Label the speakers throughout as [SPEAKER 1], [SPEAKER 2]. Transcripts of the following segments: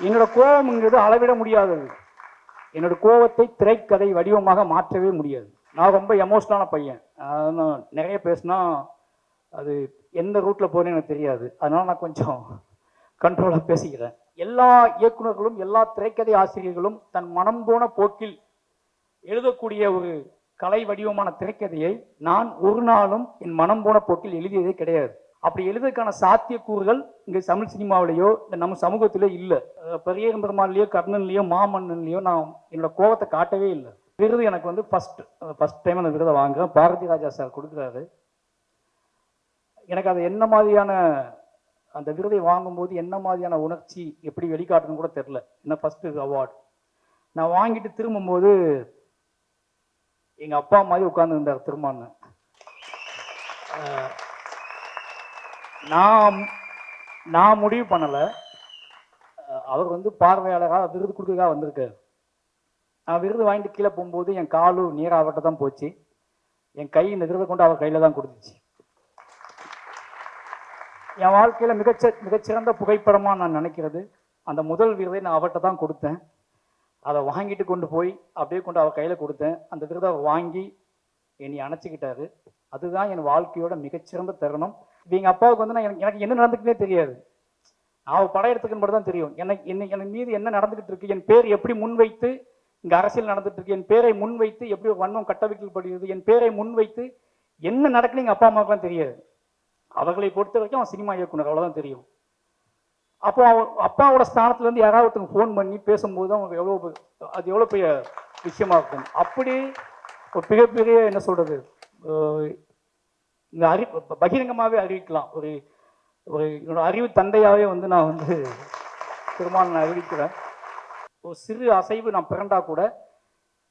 [SPEAKER 1] என்னோட கோபம்ங்கிறது அளவிட முடியாதது. என்னோட கோபத்தை திரைக்கதை வடிவமாக மாற்றவே முடியாது. நான் ரொம்ப எமோஷனலான பையன். நான் நிறைய பேசினா அது எந்த ரூட்டில் போகிறேன்னு எனக்கு தெரியாது. அதனால நான் கொஞ்சம் கண்ட்ரோலாக பேசிக்கிறேன். எல்லா இயக்குனர்களும் எல்லா திரைக்கதை ஆசிரியர்களும் தன் மனம் போன போக்கில் எழுதக்கூடிய ஒரு கலை வடிவமான திரைக்கதையை நான் ஒரு நாளும் என் மனம் போன போக்கில் எழுதியதே கிடையாது. அப்படி எழுதுறதுக்கான சாத்தியக்கூறுகள் இங்கே தமிழ் சினிமாவிலேயோ இல்லை நம்ம சமூகத்திலே இல்லை. பெரிய பெருமாள்லையோ கர்ணன்லையோ மாமன்னன்லையோ நான் என்னோட கோபத்தை காட்டவே இல்லை. விருது எனக்கு வந்து ஃபர்ஸ்ட் ஃபர்ஸ்ட் டைம் அந்த விருதை வாங்குறேன். பாரதி ராஜா சார் கொடுக்குறாரு. எனக்கு அது என்ன மாதிரியான அந்த விருதை வாங்கும்போது என்ன மாதிரியான உணர்ச்சி எப்படி வெளிக்காட்டுன்னு கூட தெரில. என்ன ஃபஸ்ட்டு அவார்டு நான் வாங்கிட்டு திரும்பும்போது எங்கள் அப்பா மாதிரி உட்காந்துருந்தார் திரும்பான்னு நான் நான் முடிவு பண்ணலை. அவர் வந்து பார்வையாளராக விருது கொடுக்கறதுக்காக வந்திருக்காரு. நான் விருது வாங்கிட்டு கீழே போகும்போது என் காலும் நீராவட்ட தான் போச்சு. என் கை இந்த விருதை கொண்டு அவர் கையில் தான் கொடுத்துச்சு. என் வாழ்க்கையில் மிகச்ச மிகச்சிறந்த புகைப்படமாக நான் நினைக்கிறது. அந்த முதல் விருதை நான் அவர்கிட்ட தான் கொடுத்தேன். அதை வாங்கிட்டு கொண்டு போய் அப்படியே கொண்டு அவர் கையில் கொடுத்தேன். அந்த விருதை வாங்கி என்னை அணைச்சிக்கிட்டாரு. அதுதான் என் வாழ்க்கையோட மிகச்சிறந்த தருணம். இப்போ எங்கள் அப்பாவுக்கு வந்து நான் எனக்கு என்ன நடந்துக்குன்னே தெரியாது. நான் படம் எடுத்துக்கன்னு மட்டும் தான் தெரியும். எனக்கு என்ன என் மீது என்ன நடந்துகிட்டு இருக்கு? என் பேர் எப்படி முன்வைத்து இங்கே அரசியல் நடந்துட்டு இருக்கு? என் பேரை முன்வைத்து எப்படி ஒரு வன்மம் கட்டவிக்கப்படுகிறது? என் பேரை முன்வைத்து என்ன நடக்குன்னு எங்கள் அப்பா அம்மாவுக்குலாம் தெரியாது. அவர்களை பொறுத்த வரைக்கும் அவன் சினிமா இயக்குனர். அவ்வளோதான் தெரியும். அப்போ அவன் அப்பாவோட ஸ்தானத்துல இருந்து யாராவது ஒருத்தங்க ஃபோன் பண்ணி பேசும்போது அவங்க எவ்வளோ அது எவ்வளோ பெரிய விஷயமா இருக்கும். அப்படி ஒரு மிகப்பெரிய என்ன சொல்றது இங்கே இந்த அறி பகிரங்கமாகவே அறிவிக்கலாம். ஒரு ஒரு என்னோட அறிவு தந்தையாகவே வந்து நான் வந்து பெருமாள் நான் அறிவிக்கிறேன். ஒரு சிறு அசைவு நான் பிறண்டா கூட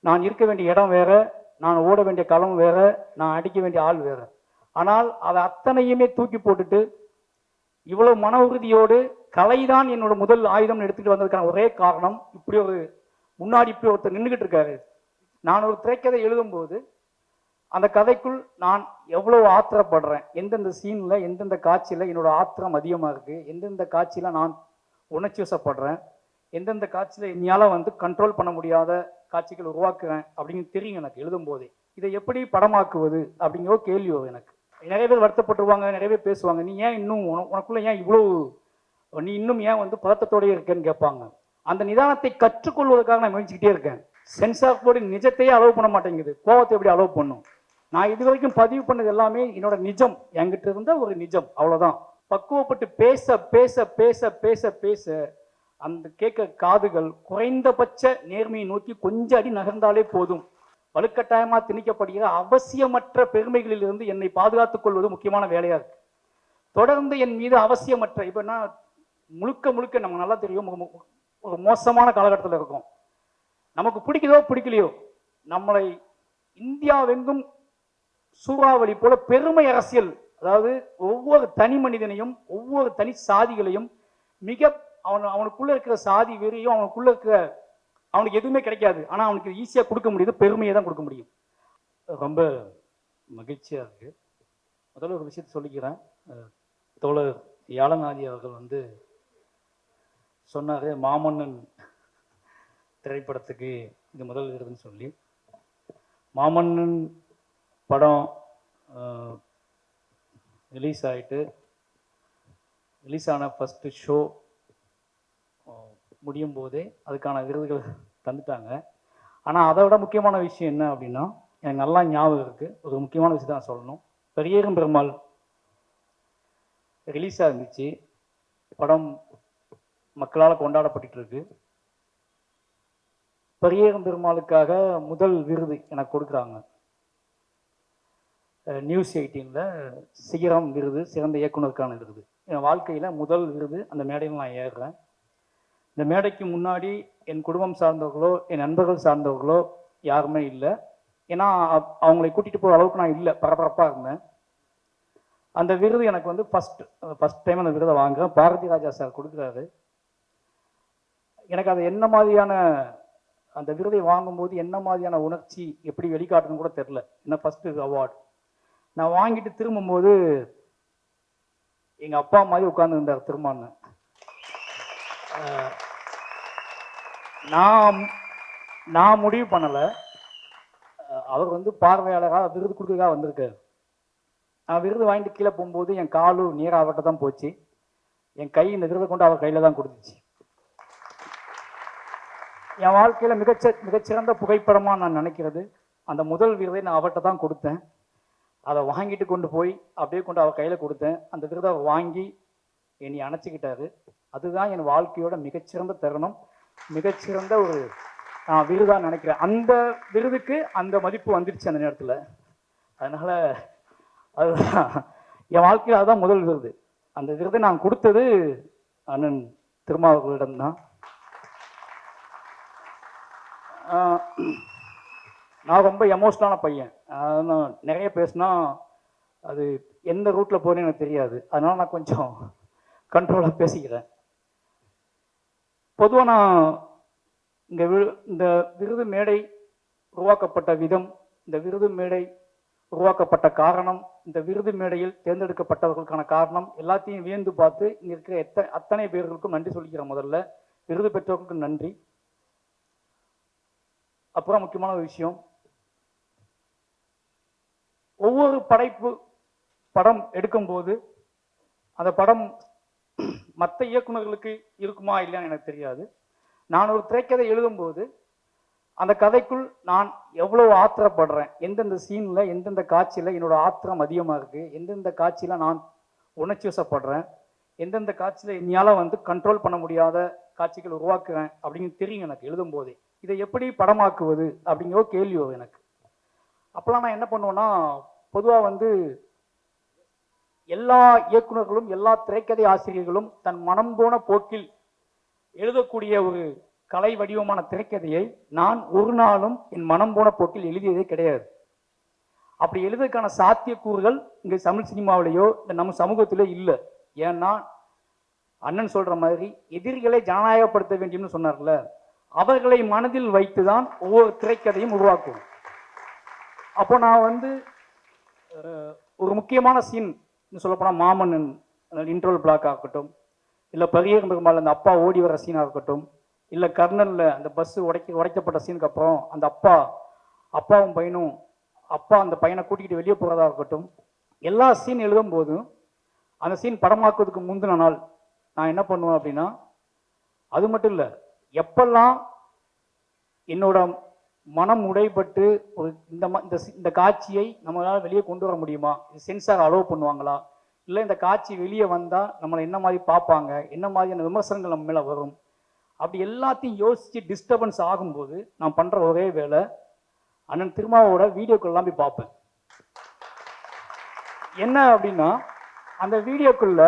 [SPEAKER 1] நான் இருக்க வேண்டிய இடம் வேறு நான் ஓட வேண்டிய களம் வேறு நான் அடிக்க வேண்டிய ஆள் வேறு. ஆனால் அதை அத்தனையுமே தூக்கி போட்டுட்டு இவ்வளோ மன உறுதியோடு கலை தான் என்னோட முதல் ஆயுதம்னு எடுத்துகிட்டு வந்ததுக்கான ஒரே காரணம் இப்படி ஒரு முன்னாடி இப்படி ஒருத்தர் நின்றுக்கிட்டு இருக்காரு. நான் ஒரு திரைக்கதை எழுதும்போது அந்த கதைக்குள் நான் எவ்வளவு ஆத்திரப்படுறேன்? எந்தெந்த சீன்ல எந்தெந்த காட்சியில என்னோட ஆத்திரம் அதிகமா இருக்கு? எந்தெந்த காட்சியில நான் உணர்ச்சி வசப்படுறேன்? எந்தெந்த காட்சியில என்னால் வந்து கண்ட்ரோல் பண்ண முடியாத காட்சிகள் உருவாக்குறேன்? அப்படின்னு தெரியும் எனக்கு எழுதும் போதே இதை எப்படி படமாக்குவது அப்படிங்கிற கேள்வி வரும் எனக்கு. நிறைய பேர் வருத்தப்பட்டுருவாங்க நிறைய பேர் பேசுவாங்க. நீ ஏன் இன்னும் உன- உனக்குள்ள ஏன் இவ்வளவு நீ இன்னும் ஏன் வந்து பதத்தத்தோடய இருக்கேன்னு கேட்பாங்க. அந்த நிதானத்தை கற்றுக்கொள்வதற்காக நான் முயற்சிக்கிட்டே இருக்கேன். சென்சார் போர்டு நிஜத்தையே அலோவ் பண்ண மாட்டேங்குது. கோவத்தை எப்படி அலோவ் பண்ணும்? நான் இது வரைக்கும் பதிவு பண்ணது எல்லாமே என்னோட நிஜம். என்கிட்ட இருந்த ஒரு நிஜம். அவ்வளோதான் பக்குவப்பட்டு பேச பேச பேச பேச பேச அந்த கேட்க காதுகள் குறைந்தபட்ச நேர்மையை நோக்கி கொஞ்சம் அடி நகர்ந்தாலே போதும். வலுக்கட்டாயமா திணிக்கப்படுகிற அவசியமற்ற பெருமைகளிலிருந்து என்னை பாதுகாத்துக் கொள்வது முக்கியமான வேலையா இருக்கு. தொடர்ந்து என் மீது அவசியமற்ற இப்ப நான் முழுக்க முழுக்க நமக்கு நல்லா தெரியும் ஒரு மோசமான காலகட்டத்தில் இருக்கும். நமக்கு பிடிக்குதோ பிடிக்கலையோ நம்மளை இந்தியாவெங்கும் சூறாவளி போல பெருமை அரசியல். அதாவது ஒவ்வொரு தனி மனிதனையும் ஒவ்வொரு தனி சாதிகளையும் மிக அவன் அவனுக்குள்ள இருக்கிற சாதி வெறியும் அவனுக்குள்ள இருக்கிற அவனுக்கு எதுவுமே கிடைக்காது. ஆனால் அவனுக்கு ஈஸியாக கொடுக்க முடியுது பெருமையை தான் கொடுக்க முடியும். ரொம்ப மகிழ்ச்சியாக இருக்கு. முதல்ல ஒரு விஷயத்தை சொல்லிக்கிறேன். தோழர் யாழநாதி அவர்கள் வந்து சொன்னார் மாமன்னன் திரைப்படத்துக்கு இது முதல் விருதுன்னு சொல்லி. மாமன்னன் படம் ரிலீஸ் ஆகிட்டு ரிலீஸ் ஆன ஃபஸ்ட்டு ஷோ முடியும் போதே அதுக்கான விருதுகள் தந்துட்டாங்க. ஆனால் அதை விட முக்கியமான விஷயம் என்ன அப்படின்னா எனக்கு நல்லா ஞாபகம் இருக்குது ஒரு முக்கியமான விஷயம் தான் சொல்லணும். பெரியரும் பெருமாள் ரிலீஸாக இருந்துச்சு. படம் மக்களால் கொண்டாடப்பட்டு இருக்கு. பெரியரும் பெருமாளுக்காக முதல் விருது எனக்கு கொடுக்குறாங்க. நியூஸ் எயிட்டீனில் சிகரம் விருது சிறந்த இயக்குனருக்கான விருது. என் வாழ்க்கையில் முதல் விருது அந்த மேடையில் நான் ஏறுறேன். இந்த மேடைக்கு முன்னாடி என் குடும்பம் சார்ந்தவர்களோ என் நண்பர்கள் சார்ந்தவர்களோ யாருமே இல்லை. ஏன்னா அவங்களை கூட்டிகிட்டு போகிற அளவுக்கு நான் இல்லை பரபரப்பாக இருந்தேன். அந்த விருது எனக்கு வந்து ஃபஸ்ட் ஃபஸ்ட் டைம் அந்த விருதை வாங்குறேன். பாரதி ராஜா சார் கொடுக்குறாரு. எனக்கு அது என்ன மாதிரியான அந்த விருதை வாங்கும்போது என்ன மாதிரியான உணர்ச்சி எப்படி வெளிக்காட்டுன்னு கூட தெரில என்ன ஃபஸ்ட்டு அவார்டு நான் வாங்கிட்டு திரும்பும்போது எங்கள் அப்பா மாதிரி உட்கார்ந்து இருந்தார் திருமான்னு. நான் நான் முடிவு பண்ணலை. அவர் வந்து பார்வையாளராக விருது கொடுக்கறதுக்காக வந்திருக்காரு. நான் விருது வாங்கிட்டு கீழே போகும்போது என் காலு நீர் அவர்கிட்ட தான் போச்சு. என் கை இந்த விருதை கொண்டு அவர் கையில் தான் கொடுத்துச்சு. என் வாழ்க்கையில் மிகச்ச மிகச்சிறந்த புகைப்படமாக நான் நினைக்கிறது. அந்த முதல் விருதை நான் அவர்கிட்ட தான் கொடுத்தேன். அதை வாங்கிட்டு கொண்டு போய் அப்படியே கொண்டு அவள் கையில் கொடுத்தேன். அந்த விருதை வாங்கி என்னை அணைச்சிக்கிட்டாரு. அதுதான் என் வாழ்க்கையோட மிகச்சிறந்த தருணம். மிகச்சிறந்த ஒரு நான் விருதாக நினைக்கிறேன். அந்த விருதுக்கு அந்த மதிப்பு வந்துடுச்சு அந்த நேரத்தில். அதனால அதுதான். என் வாழ்க்கையில் அதுதான் முதல் விருது. அந்த விருதை நான் கொடுத்தது அண்ணன் திருமாவர்களிடம்தான் தான் நான் ரொம்ப எமோஷ்னலான பையன். நான் நிறைய பேசினா அது எந்த ரூட்டில் போகிறேன்னு எனக்கு தெரியாது. அதனால நான் கொஞ்சம் கண்ட்ரோலாக பேசிக்கிறேன். பொதுவாக நான் இங்கே வி இந்த விருது மேடை உருவாக்கப்பட்ட விதம் இந்த விருது மேடை உருவாக்கப்பட்ட காரணம் இந்த விருது மேடையில் தேர்ந்தெடுக்கப்பட்டவர்களுக்கான காரணம் எல்லாத்தையும் வியந்து பார்த்து இங்கே இருக்கிற எத்த அத்தனை பேர்களுக்கும் நன்றி சொல்லிக்கிறேன் முதல்ல. விருது பெற்றவர்களுக்கும் நன்றி. அப்புறம் முக்கியமான ஒரு விஷயம் ஒவ்வொரு படைப்பு படம் எடுக்கும்போது அந்த படம் மற்ற இயக்குநர்களுக்கு இருக்குமா இல்லையான்னு எனக்கு தெரியாது. நான் ஒரு திரைக்கதை எழுதும்போது அந்த கதைக்குள் நான் எவ்வளோ ஆத்திரப்படுறேன் எந்தெந்த சீனில் எந்தெந்த காட்சியில் என்னோட ஆத்திரம் அதிகமாக இருக்குது எந்தெந்த காட்சியில் நான் உணர்ச்சி வசப்படுறேன் எந்தெந்த காட்சியில் என்னால் வந்து கண்ட்ரோல் பண்ண முடியாத காட்சிகள் உருவாக்குறேன் அப்படின்னு தெரியும் எனக்கு எழுதும்போதே. இதை எப்படி படமாக்குவது அப்படிங்கிற கேள்வி வரும் எனக்கு. அப்போல்லாம் நான் என்ன பண்ணுவேன்னா பொதுவாக வந்து எல்லா இயக்குநர்களும் எல்லா திரைக்கதை ஆசிரியர்களும் தன் மனம் போன போக்கில் எழுதக்கூடிய ஒரு கலை வடிவமான திரைக்கதையை நான் ஒரு நாளும் என் மனம் போன போக்கில் எழுதியதே கிடையாது. அப்படி எழுதுறதுக்கான சாத்தியக்கூறுகள் இங்கே தமிழ் சினிமாவிலேயோ இல்லை நம்ம சமூகத்திலோ இல்லை. ஏன்னா அண்ணன் சொல்கிற மாதிரி எதிரிகளை ஜனநாயகப்படுத்த வேண்டும்னு சொன்னார்ல அவர்களை மனதில் வைத்து தான் ஒவ்வொரு திரைக்கதையும் உருவாக்கும் அப்போ நான் வந்து ஒரு முக்கியமான சீன் சொல்லப்போனால் மாமன்னன் இன்ட்ரோல் பிளாக் ஆகட்டும் இல்லை பரியர் பெருமாள் அந்த அப்பா ஓடி வர சீனாக இருக்கட்டும் இல்லை கர்னலில் அந்த பஸ்ஸு உடைக்க உடைக்கப்பட்ட சீனுக்கு அப்புறம் அந்த அப்பா அப்பாவும் பையனும் அப்பா அந்த பையனை கூட்டிகிட்டு வெளியே போகிறதா இருக்கட்டும் எல்லா சீன் எழுதும் போதும் அந்த சீன் படமாக்குறதுக்கு முந்தின நாள் நான் என்ன பண்ணுவேன் அப்படின்னா அது மட்டும் இல்லை எப்பெல்லாம் என்னோட மனம் உடைப்பட்டு ஒரு இந்த இந்த இந்த காட்சியை நம்மளால் வெளியே கொண்டு வர முடியுமா? சென்சார் அலோவ் பண்ணுவாங்களா? இல்லை இந்த காட்சி வெளியே வந்தால் நம்மளை என்ன மாதிரி பார்ப்பாங்க? என்ன மாதிரியான விமர்சனங்கள் நம்ம மேலே வரும்? அப்படி எல்லாத்தையும் யோசித்து டிஸ்டர்பன்ஸ் ஆகும்போது நான் பண்ணுற ஒரே வேலை அண்ணன் திருமாவோட வீடியோக்கள்லாம் போய் பார்ப்பேன். என்ன அப்படின்னா அந்த வீடியோக்குள்ள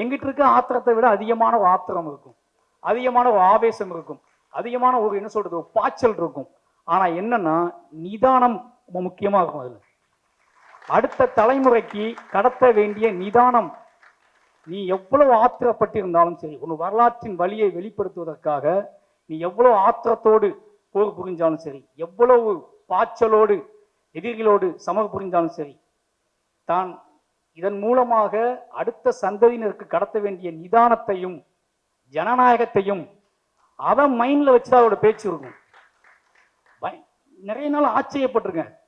[SPEAKER 1] எங்கிட்ட இருக்க ஆத்திரத்தை விட அதிகமான ஒரு ஆத்திரம் இருக்கும். அதிகமான ஒரு ஆவேசம் இருக்கும். அதிகமான ஒரு என்ன சொல்கிறது ஒரு பாய்ச்சல் இருக்கும். ஆனால் என்னன்னா நிதானம் ரொம்ப முக்கியமாக இருக்கும் அதில். அடுத்த தலைமுறைக்கு கடத்த வேண்டிய நிதானம் நீ எவ்வளவு ஆத்திரப்பட்டிருந்தாலும் சரி உன் வரலாற்றின் வழியை வெளிப்படுத்துவதற்காக நீ எவ்வளவு ஆத்திரத்தோடு போர் புரிஞ்சாலும் சரி எவ்வளவு பாய்ச்சலோடு எதிரிகளோடு சமக புரிஞ்சாலும் சரி தான் இதன் மூலமாக அடுத்த சந்ததியினருக்கு கடத்த வேண்டிய நிதானத்தையும் ஜனநாயகத்தையும் அதை மைண்டில் வச்சு அவரோட பேச்சு இருக்கும். நிறைய நாள் ஆச்சரியப்பட்டிருக்கேன்.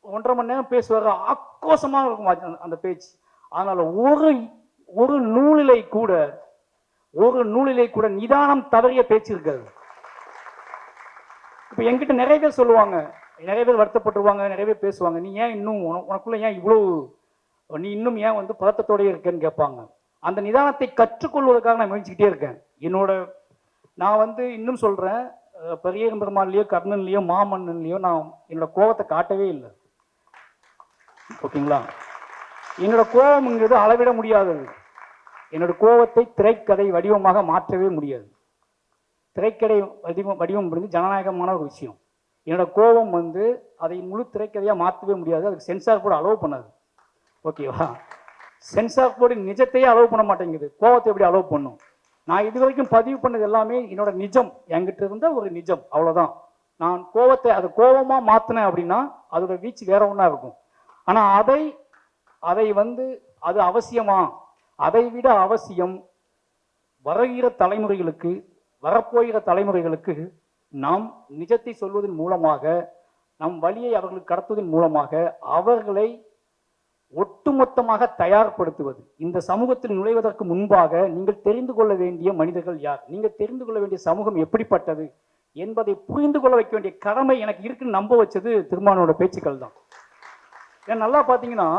[SPEAKER 1] ஒன்றரை மணி நேரம் பேசுவார் ஆக்ரோஷமா இருக்கும் அந்த- பேச்சு. அதனால் ஒரு ஒரு நூலிலை கூட ஒரு நூலிலை கூட நிதானம் தவறிய பேச்சு இருக்காது. இப்போ என்கிட்ட நிறைய பேர் சொல்லுவாங்க நிறைய பேர் வருத்தப்பட்டுருவாங்க நிறைய பேர் பேசுவாங்க நீ ஏன் இன்னும் உன- உனக்குள்ள ஏன் இவ்வளவு நீ இன்னும் ஏன் வந்து பதத்தத்தோடய இருக்கேன்னு கேட்பாங்க. அந்த நிதானத்தை கற்றுக்கொள்வதற்காக நான் முயற்சிக்கிட்டே இருக்கேன். என்னோட நான் வந்து இன்னும் சொல்கிறேன் அஹ், பெரிய பெருமாள்லயோ கர்ணன்லயோ மாமன்னன்லயோ நான் என்னோட கோபத்தை காட்டவே இல்லை. ஓகேங்களா? என்னோட கோபம்ங்கிறது அளவிட முடியாதது. என்னோட கோபத்தை திரைக்கதை வடிவமாக மாற்றவே முடியாது. திரைக்கதை வடிவம் வடிவம் வந்து ஜனநாயகமான ஒரு விஷயம். என்னோட கோபம் வந்து அதை முழு திரைக்கதையாக மாற்றவே முடியாது. அதுக்கு சென்சார் போர்டு அலோவ் பண்ணாது. ஓகேவா? சென்சார் போர்டு நிஜத்தையே அலோவ் பண்ண மாட்டேங்குது. கோபத்தை எப்படி அலோவ் பண்ணும்? நான் இது வரைக்கும் பதிவு பண்ணது எல்லாமே என்னோட நிஜம். என்கிட்ட இருந்த ஒரு நிஜம். அவ்வளோதான் நான் கோபத்தை அது கோபமாக மாற்றினேன் அப்படின்னா அதோட வீச்சு வேற ஒன்றா இருக்கும். ஆனால் அதை அதை வந்து அது அவசியமா? அதை விட அவசியம் வருகிற தலைமுறைகளுக்கு வரப்போகிற தலைமுறைகளுக்கு நாம் நிஜத்தை சொல்வதன் மூலமாக நம் வழியை அவர்களுக்கு கடத்துவதன் மூலமாக அவர்களை ஒட்டுமொத்தமாக தயார்படுத்துவது. இந்த சமூகத்தில் நுழைவதற்கு முன்பாக நீங்கள் தெரிந்து கொள்ள வேண்டிய மனிதர்கள் யார்? நீங்கள் தெரிந்து கொள்ள வேண்டிய சமூகம் எப்படிப்பட்டது என்பதை புரிந்து கொள்ள வைக்க வேண்டிய கடமை எனக்கு இருக்குன்னு நம்ப வச்சது திருமானோட பேச்சுக்கள் தான். ஏன் நல்லா பார்த்தீங்கன்னா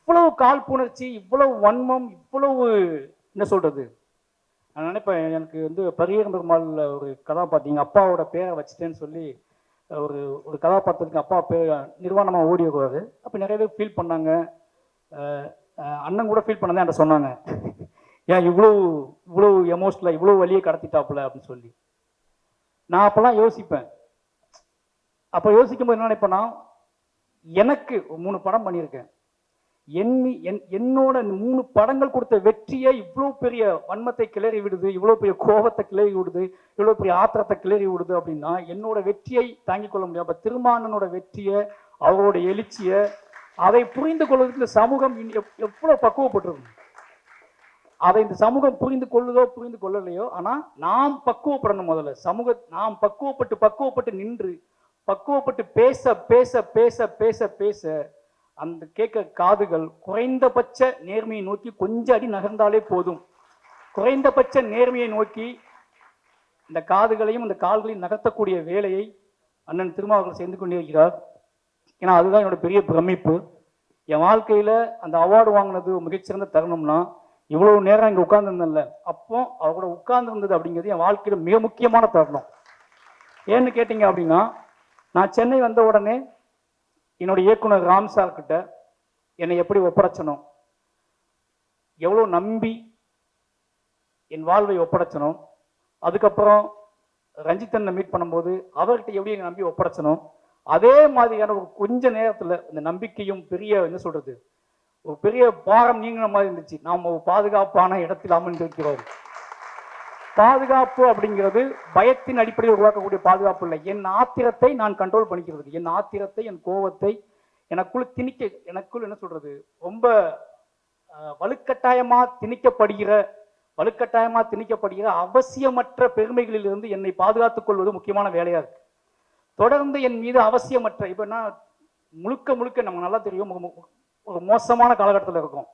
[SPEAKER 1] இவ்வளவு காழ்ப்புணர்ச்சி இவ்வளவு வன்மம் இவ்வளவு என்ன சொல்றது? நான் நினைப்பேன் எனக்கு வந்து பரியர் பெருமாள் ஒரு கதாபாத்திரம் அப்பாவோட பேரை வச்சுட்டேன்னு சொல்லி ஒரு ஒரு கதாபாத்திரத்துக்கு அப்பா பேர் நிர்வாணமாக ஓடி வருவாரு அப்போ நிறைய பேர் ஃபீல் பண்ணாங்க. அண்ணன் கூட ஃபீல் பண்ணதே என்கிட்ட சொன்னாங்க. ஏன் இவ்வளோ இவ்வளோ எமோஷனலாக இவ்வளோ வழியை கடத்திட்டாப்புல அப்படின்னு சொல்லி. நான் அப்போல்லாம் யோசிப்பேன். அப்போ யோசிக்கும்போது என்ன நினைப்பேன்னா எனக்கு மூணு படம் பண்ணியிருக்கேன். எண்ணி என் என்னோட மூணு படங்கள் கொடுத்த வெற்றியை இவ்வளோ பெரிய வன்மத்தை கிளறி விடுது இவ்வளோ பெரிய கோபத்தை கிளறி விடுது இவ்வளோ பெரிய ஆத்திரத்தை கிளறி விடுது அப்படின்னா என்னோட வெற்றியை தாங்கிக் கொள்ள முடியும். அப்போ திருமானனோட வெற்றியை அவரோட எழுச்சியை அதை புரிந்து கொள்வதற்கு இந்த சமூகம் இனி பக்குவப்பட்டிருக்கும். அதை இந்த சமூகம் புரிந்து கொள்ளுதோ புரிந்து கொள்ளலையோ ஆனால் நாம் பக்குவப்படணும் முதல்ல. சமூக நாம் பக்குவப்பட்டு பக்குவப்பட்டு நின்று பக்குவப்பட்டு பேச பேச பேச பேச பேச அந்த கேட்க காதுகள் குறைந்தபட்ச நேர்மையை நோக்கி கொஞ்சம் அடி நகர்ந்தாலே போதும். குறைந்தபட்ச நேர்மையை நோக்கி இந்த காதுகளையும் இந்த கால்களையும் நகர்த்தக்கூடிய வேலையை அண்ணன் திருமாவர்கள் செய்து கொண்டிருக்கிறார். ஏன்னா அதுதான் என்னோட பெரிய பிரமிப்பு. என் வாழ்க்கையில் அந்த அவார்டு வாங்கினது மிகச்சிறந்த தருணம்னா இவ்வளவு நேரம் இங்கே உட்கார்ந்துருந்தேன்ல அப்போ அவர் கூட உட்கார்ந்துருந்தது அப்படிங்கிறது என் வாழ்க்கையில மிக முக்கியமான தருணம். ஏன்னு கேட்டீங்க அப்படின்னா நான் சென்னை வந்த உடனே என்னோட இயக்குனர் ராம் சார் கிட்ட என்னை எப்படி ஒப்படைச்சனும் எவ்வளோ நம்பி என் வாழ்வை ஒப்படைச்சனும் அதுக்கப்புறம் ரஞ்சித்தனை மீட் பண்ணும்போது அவர்கிட்ட எப்படி என்னை நம்பி ஒப்படைச்சனும் அதே மாதிரியான ஒரு கொஞ்ச நேரத்தில் இந்த நம்பிக்கையும் பெரிய என்ன சொல்கிறது ஒரு பெரிய பாரம் நீங்கின மாதிரி இருந்துச்சு. நாம் ஒரு பாதுகாப்பான இடத்தில் அமர்ந்திருக்கிறோம். பாதுகாப்பு அப்படிங்கிறது பயத்தின் அடிப்படையில் உருவாக்கக்கூடிய பாதுகாப்பு இல்லை. என் ஆத்திரத்தை நான் கண்ட்ரோல் பண்ணிக்கிறது. என் ஆத்திரத்தை என் கோபத்தை எனக்குள் திணிக்க எனக்குள் என்ன சொல்றது? ரொம்ப வலுக்கட்டாயமா திணிக்கப்படுகிற வலுக்கட்டாயமா திணிக்கப்படுகிற அவசியமற்ற பெருமைகளிலிருந்து என்னை பாதுகாத்துக் கொள்வது முக்கியமான வேலையா இருக்கு. தொடர்ந்து என் மீது அவசியமற்ற இப்ப நான் முழுக்க முழுக்க நமக்கு நல்லா தெரியும் ஒரு மோசமான காலகட்டத்தில் இருக்கும்.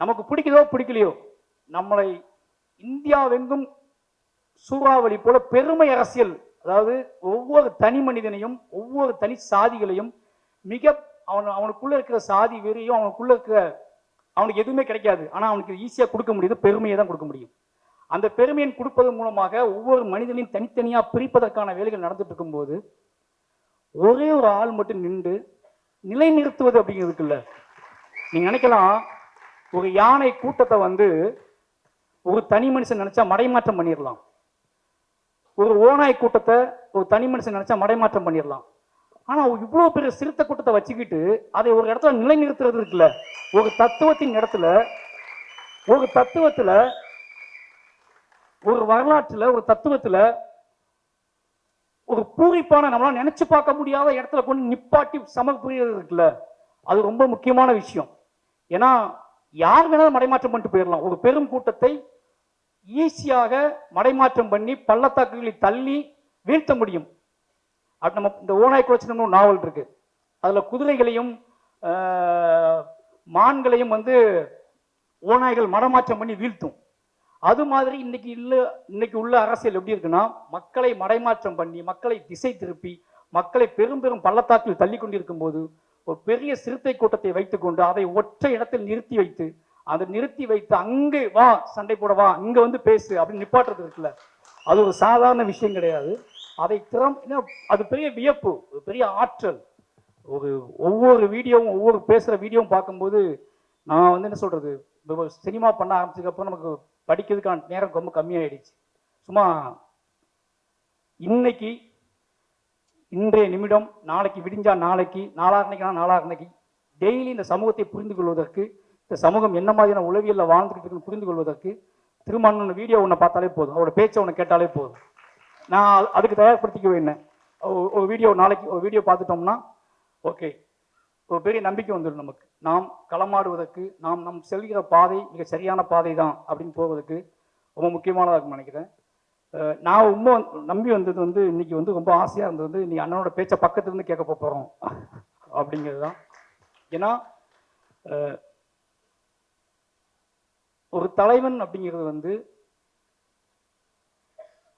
[SPEAKER 1] நமக்கு பிடிக்குதோ பிடிக்கலையோ நம்மளை இந்தியாவெங்கும் சூறாவளி போல பெருமை அரசியல். அதாவது ஒவ்வொரு தனி மனிதனையும் ஒவ்வொரு தனி சாதிகளையும் மிக அவன் அவனுக்குள்ள இருக்கிற சாதி வெறியும் அவனுக்குள்ள இருக்கிற அவனுக்கு எதுவுமே கிடைக்காது. ஆனால் அவனுக்கு ஈஸியாக கொடுக்க முடியுது பெருமையை தான் கொடுக்க முடியும். அந்த பெருமையை கொடுப்பதன் மூலமாக ஒவ்வொரு மனிதனையும் தனித்தனியாக பிரிப்பதற்கான வேலைகள் நடந்துட்டு இருக்கும்போது ஒரே ஒரு ஆள் மட்டும் நின்று நிலைநிறுத்துவது அப்படிங்கிறதுக்குல்ல நீங்க நினைக்கலாம் ஒரு யானை கூட்டத்தை வந்து ஒரு தனி மனுஷன் நினைச்சா மடைமாற்றம் பண்ணிடலாம் ஒரு ஓநாய் கூட்டத்தை ஒரு தனி மனுஷன் நினைச்சா மடைமாற்றம் பண்ணிடலாம் ஆனா இவ்வளோ பெரிய சிறுத்தை கூட்டத்தை வச்சுக்கிட்டு அதை ஒரு இடத்துல நிலைநிறுத்துறது இருக்குல்ல? ஒரு தத்துவத்தின் இடத்துல ஒரு தத்துவத்துல ஒரு வரலாற்றுல ஒரு தத்துவத்துல ஒரு பூரிப்பான நம்மளால நினைச்சு பார்க்க முடியாத இடத்துல கொண்டு நிப்பாட்டி சமர்ப்புறது இருக்குல்ல? அது ரொம்ப முக்கியமான விஷயம். ஏன்னா யார் வேணாலும் மடைமாற்றம் பண்ணிட்டு போயிடலாம். ஒரு பெரும் கூட்டத்தை ஈஸியாக மடைமாற்றம் பண்ணி பள்ளத்தாக்குகளை தள்ளி வீழ்த்த முடியும். அது நம்ம இந்த ஓனாய் குலச்சினம்னு ஒரு நாவல் இருக்கு. அதில் குதிரைகளையும் மான்களையும் வந்து ஓநாய்கள் மடமாற்றம் பண்ணி வீழ்த்தும். அது மாதிரி இன்னைக்கு இல்லை இன்னைக்கு உள்ள அரசியல் எப்படி இருக்குன்னா மக்களை மடைமாற்றம் பண்ணி மக்களை திசை திருப்பி மக்களை பெரும் பெரும் பள்ளத்தாக்கில் தள்ளி கொண்டிருக்கும் போது ஒரு பெரிய சிறுத்தை கூட்டத்தை வைத்துக்கொண்டு அதை ஒற்றை இடத்தில் நிறுத்தி வைத்து அதை நிறுத்தி வைத்து அங்கே வா சண்டை போட வா இங்க வந்து பேசு அப்படின்னு நிப்பாட்டுறது இருக்குல்ல. அது ஒரு சாதாரண விஷயம் கிடையாது. அதை திறம் அது பெரிய வியப்பு ஒரு பெரிய ஆற்றல். ஒரு ஒவ்வொரு வீடியோவும் ஒவ்வொரு பேசுகிற வீடியோவும் பார்க்கும்போது நான் வந்து என்ன சொல்றது சினிமா பண்ண ஆரம்பிச்சதுக்கப்புறம் நமக்கு படிக்கிறதுக்கான நேரம் ரொம்ப கம்மியாயிடுச்சு. சும்மா இன்னைக்கு இன்றைய நிமிடம் நாளைக்கு விடிஞ்சா நாளைக்கு நாளாகனைக்குனா நாளாகனைக்கு டெய்லி இந்த சமூகத்தை புரிந்து கொள்வதற்கு இந்த சமூகம் என்ன மாதிரியான உளவியலில் வாழ்ந்துகிட்டு இருக்குன்னு புரிந்து கொள்வதற்கு திருமணம் வீடியோ ஒன்று பார்த்தாலே போதும். அவரோட பேச்சை ஒன்று கேட்டாலே போதும். நான் அதுக்கு தயார்படுத்திக்க வேண்டேன் ஒரு- வீடியோ நாளைக்கு ஒரு வீடியோ பார்த்துட்டோம்னா ஓகே ஒரு பெரிய நம்பிக்கை வந்துடும் நமக்கு. நாம் களமாடுவதற்கு நாம் நம் செல்கிற பாதை மிக சரியான பாதை தான் அப்படின்னு போவதற்கு ரொம்ப முக்கியமானதாக நினைக்கிறேன். நான் ரொம்ப நம்பி வந்தது வந்து இன்னைக்கு வந்து ரொம்ப ஆசையாக இருந்தது வந்து நீ அண்ணனோட பேச்சை பக்கத்துல இருந்து கேட்க போகிறோம் அப்படிங்கிறது தான். ஏன்னா அஹ், ஒரு தலைவன் அப்படிங்கிறது வந்து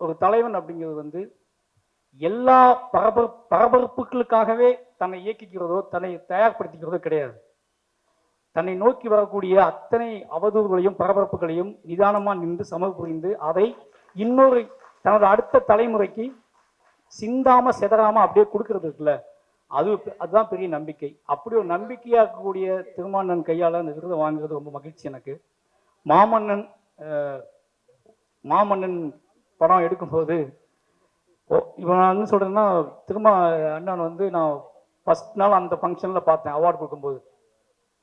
[SPEAKER 1] ஒரு தலைவன் அப்படிங்கிறது வந்து எல்லா பரபர பரபரப்புகளுக்காகவே தன்னை இயக்கிக்கிறதோ தன்னை தயார்படுத்திக்கிறதோ கிடையாது. தன்னை நோக்கி வரக்கூடிய அத்தனை அவதூறுகளையும் பரபரப்புகளையும் நிதானமாக நின்று சமர் புரிந்து அதை இன்னொரு தனது அடுத்த தலைமுறைக்கு சிந்தாம செதறாம அப்படியே கொடுக்கறது இருக்குல்ல. அது அதுதான் பெரிய நம்பிக்கை. அப்படி ஒரு நம்பிக்கையாக இருக்கக்கூடிய திருமானன் கையால் அந்த விருதை வாங்குறது ரொம்ப மகிழ்ச்சி எனக்கு. மாமன்னன் மாமன்னன் படம் எடுக்கும்போது ஓ இவன் என்ன சொல்றேன்னா திரும்ப அண்ணன் வந்து நான் ஃபர்ஸ்ட் நாள் அந்த ஃபங்க்ஷனில் பார்த்தேன் அவார்டு கொடுக்கும்போது.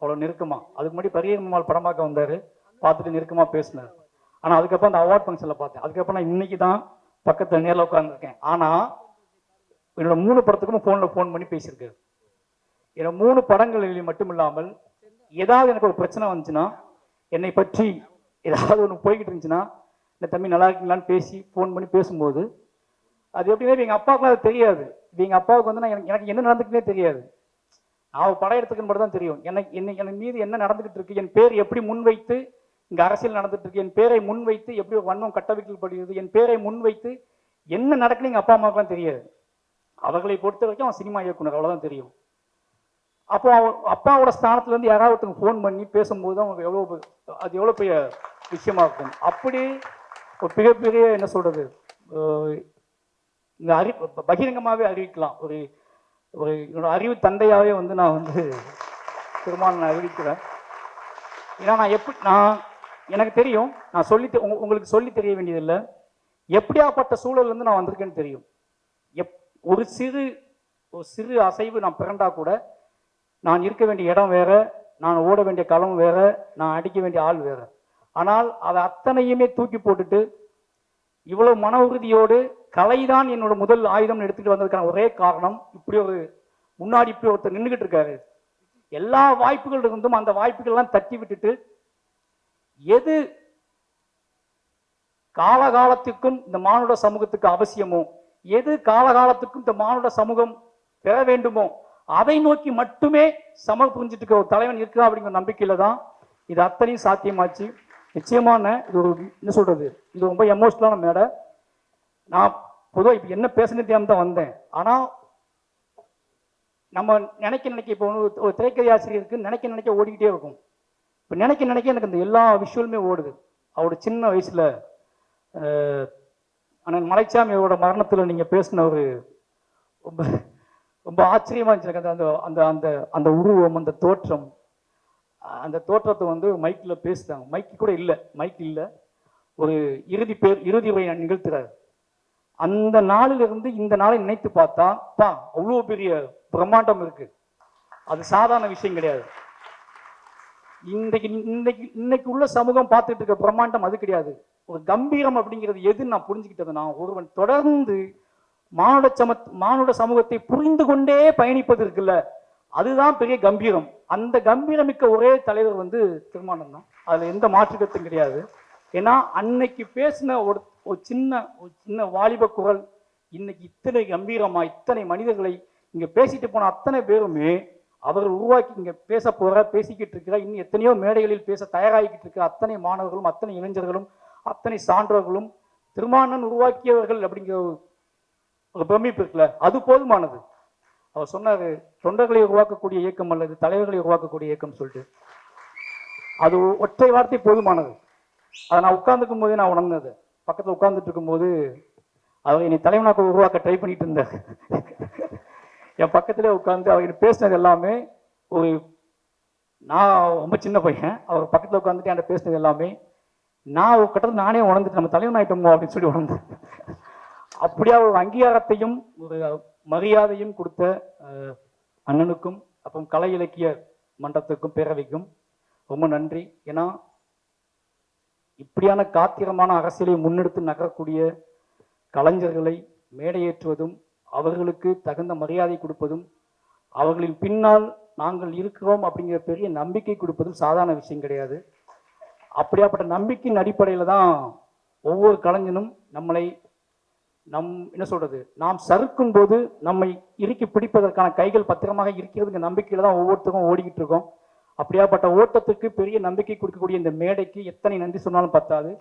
[SPEAKER 1] அவ்வளோ நெருக்கமா. அதுக்கு முன்னாடி பரியம்மாள் படம் பார்க்க வந்தார். பார்த்துட்டு நெருக்கமாக பேசினார். ஆனால் அதுக்கப்புறம் அந்த அவார்ட் ஃபங்க்ஷனில் பார்த்தேன். அதுக்கப்புறம் நான் இன்னைக்கு தான் பக்கத்தில் நேரில் உட்காந்துருக்கேன் ஆனால் என்னோட மூணு படத்துக்கும் ஃபோனில் ஃபோன் பண்ணி பேசியிருக்காரு. என்னோட மூணு படங்களில் மட்டும் இல்லாமல் ஏதாவது எனக்கு ஒரு பிரச்சனை வந்துச்சுன்னா என்னை பற்றி ஏதாவது ஒன்று போய்கிட்டு இருந்துச்சுன்னா இந்த தம்பி நல்லா இருக்கீங்களான்னு பேசி ஃபோன் பண்ணி பேசும்போது அது எப்படின்னா எங்கள் அப்பாவுக்குலாம் அது தெரியாது. இது எங்கள் அப்பாவுக்கு வந்து நான் எனக்கு எனக்கு என்ன நடந்துக்குன்னே தெரியாது. நான் படம் எடுத்துக்கன்னு மட்டும் தான் தெரியும். எனக்கு என்ன என் மீது என்ன நடந்துக்கிட்டு இருக்கு என் பேர் எப்படி முன்வைத்து இங்கே அரசியல் நடந்துட்டு இருக்கு என் பேரை முன்வைத்து எப்படி ஒரு வன்மம் கட்டவிக்கப்படுகிறது என் பேரை முன்வைத்து என்ன நடக்குன்னு எங்கள் அப்பா அம்மாவுக்குலாம் தெரியாது. அவர்களை பொறுத்த வரைக்கும் அவன் சினிமா இயக்குனர் அவ்வளோதான் தெரியும். அப்போ அவ அப்பாவோட ஸ்தானத்துலேருந்து யாராவது ஃபோன் பண்ணி பேசும்போது அவங்க எவ்வளோ அது எவ்வளோ பெரிய விஷயமா இருக்கும். அப்படி ஒரு மிகப்பெரிய என்ன சொல்கிறது இந்த அறி பகிரங்கமாகவே அறிவிக்கலாம். ஒரு ஒரு என்னோட அறிவு தந்தையாகவே வந்து நான் வந்து திருமணம் நான் அறிவிக்கிறேன். ஏன்னா நான் எப்படி நான் எனக்கு தெரியும் நான் சொல்லி உங்களுக்கு சொல்லி தெரிய வேண்டியதில்லை. எப்படியாப்பட்ட சூழல்லேருந்து நான் வந்திருக்கேன்னு தெரியும். எப் ஒரு சிறு ஒரு சிறு அசைவு நான் பிறண்டா கூட நான் இருக்க வேண்டிய இடம் வேற நான் ஓட வேண்டிய களம் வேற நான் அடிக்க வேண்டிய ஆள் வேற. ஆனால் அதை அத்தனையுமே தூக்கி போட்டுட்டு இவ்வளவு மன உறுதியோடு கலைதான் என்னோட முதல் ஆயுதம்னு எடுத்துட்டு வந்ததுக்கான ஒரே காரணம் இப்படி ஒரு முன்னாடி இப்படி ஒருத்தர் நின்றுகிட்டு இருக்காரு. எல்லா வாய்ப்புகள் இருந்தும் அந்த வாய்ப்புகள்லாம் தட்டி விட்டுட்டு எது காலகாலத்துக்கும் இந்த மானுட சமூகத்துக்கு அவசியமோ எது காலகாலத்துக்கும் இந்த மானுட சமூகம் பெற வேண்டுமோ அதை நோக்கி மட்டுமே சம புரிஞ்சிட்டு இருக்க ஒரு தலைவன் இருக்கா அப்படிங்கிற நம்பிக்கையில தான் இது அத்தனையும் சாத்தியமாச்சு. நிச்சயமான இது ஒரு என்ன சொல்றது? இது ரொம்ப எமோஷனலான மேடை. நான் பொதுவாக இப்போ என்ன பேசுனது தெரியாம தான் வந்தேன். ஆனால் நம்ம நினைக்க நினைக்க இப்போ ஒரு- ஒரு திரைக்கதை ஆசிரியருக்கு நினைக்க நினைக்க ஓடிக்கிட்டே இருக்கும். இப்போ நினைக்க நினைக்க எனக்கு இந்த எல்லா விஷுவலுமே ஓடுது. அவரோட சின்ன வயசில் ஆனால் அண்ணன் மலைச்சாமியோட மரணத்தில் நீங்கள் பேசின ஒரு ரொம்ப ரொம்ப ஆச்சரியமா இருந்துச்சு. எனக்கு அந்த அந்த அந்த அந்த உருவம் அந்த தோற்றம் அந்த தோற்றத்தை வந்து மைக்கில் பேசுகிறாங்க மைக்கு கூட இல்லை. மைக் இல்லை. ஒரு இறுதி பேர் இறுதி உரை நிகழ்த்துறாரு. அந்த நாளிலிருந்து இந்த நாளை நினைத்து பார்த்தா பா அவ்வளோ பெரிய பிரம்மாண்டம் இருக்குது அது சாதாரண விஷயம் கிடையாது. இன்றைக்கு இன்னைக்கு இன்னைக்கு உள்ள சமூகம் பார்த்துட்டு இருக்க பிரம்மாண்டம் அது கிடையாது. ஒரு கம்பீரம் அப்படிங்கிறது எதுன்னு நான் புரிஞ்சுக்கிட்டதுன்னா ஒருவன் தொடர்ந்து மானுட சம மானுட சமூகத்தை புரிந்து கொண்டே பயணிப்பது இருக்குல்ல அதுதான் பெரிய கம்பீரம். அந்த கம்பீரமிக்க ஒரே தலைவர் வந்து திருமானம் தான். அதில் எந்த மாற்றுக்கத்தும் கிடையாது. ஏன்னா அன்னைக்கு பேசின ஒரு ஒரு சின்ன ஒரு சின்ன வாலிப குரல் இன்னைக்கு இத்தனை கம்பீரமா இத்தனை மனிதர்களை இங்கே பேசிட்டு போன அத்தனை பேருமே அவர்கள் உருவாக்கி இங்கே பேச போகிற பேசிக்கிட்டு இருக்கிற இன்னும் எத்தனையோ மேடைகளில் பேச தயாராகிக்கிட்டு இருக்கிற அத்தனை மாணவர்களும் அத்தனை இளைஞர்களும் அத்தனை சான்றோர்களும் திருமானன் உருவாக்கியவர்கள் அப்படிங்கிற ஒரு- பிரமிப்பு இருக்குல்ல அது போதுமானது. அவர் சொன்னார் தொண்டர்களை உருவாக்கக்கூடிய இயக்கம் அல்லது தலைவர்களை உருவாக்கக்கூடிய இயக்கம் சொல்லிட்டு. அது ஒற்றை வார்த்தை போதுமானது. அதை நான் உட்கார்ந்துக்கும் போதே நான் உணர்ந்தது. பக்கத்தில் உட்கார்ந்துட்டு இருக்கும்போது அவர் என்னை தலைவனாக்க உருவாக்க ட்ரை பண்ணிட்டு இருந்தார். என் பக்கத்திலே உட்காந்து அவர் பேசினது எல்லாமே ஒரு நான் ரொம்ப சின்ன பையன் அவர் பக்கத்தில் உட்காந்துட்டு என்கிட்ட பேசினது எல்லாமே நான் ஒரு கட்டத்தில் நானே உணர்ந்துட்டு நம்ம தலைவன் ஆகிட்டோமோ அப்படின்னு சொல்லி உணர்ந்தேன். அப்படியா ஒரு அங்கீகாரத்தையும் ஒரு மரியாதையும் கொடுத்த அண்ணனுக்கும் அப்புறம் கலை இலக்கிய மன்றத்துக்கும் பேரவைக்கும் ரொம்ப நன்றி. ஏன்னா இப்படியான காத்திரமான அரசியலை முன்னெடுத்து நகரக்கூடிய கலைஞர்களை மேடையேற்றுவதும் அவர்களுக்கு தகுந்த மரியாதை கொடுப்பதும் அவர்களின் பின்னால் நாங்கள் இருக்கிறோம் அப்படிங்கிற பெரிய நம்பிக்கை கொடுப்பதும் சாதாரண விஷயம் கிடையாது. அப்படியாப்பட்ட நம்பிக்கையின் அடிப்படையில் தான் ஒவ்வொரு கலைஞனும் நம்மளை நம் என்ன சொல்றது நாம் சறுக்கும் போது நம்மை இறுக்கி பிடிப்பதற்கான கைகள் பத்திரமாக இருக்கிறதுங்க நம்பிக்கையில தான் ஒவ்வொருத்தருக்கும் ஓடிக்கிட்டு இருக்கோம். அப்படியாப்பட்ட ஓட்டத்துக்கு பெரிய நம்பிக்கை கொடுக்கக்கூடிய இந்த மேடைக்கு எத்தனை நன்றி சொன்னாலும் பத்தாது.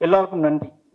[SPEAKER 1] எல்லாருக்கும் நன்றி.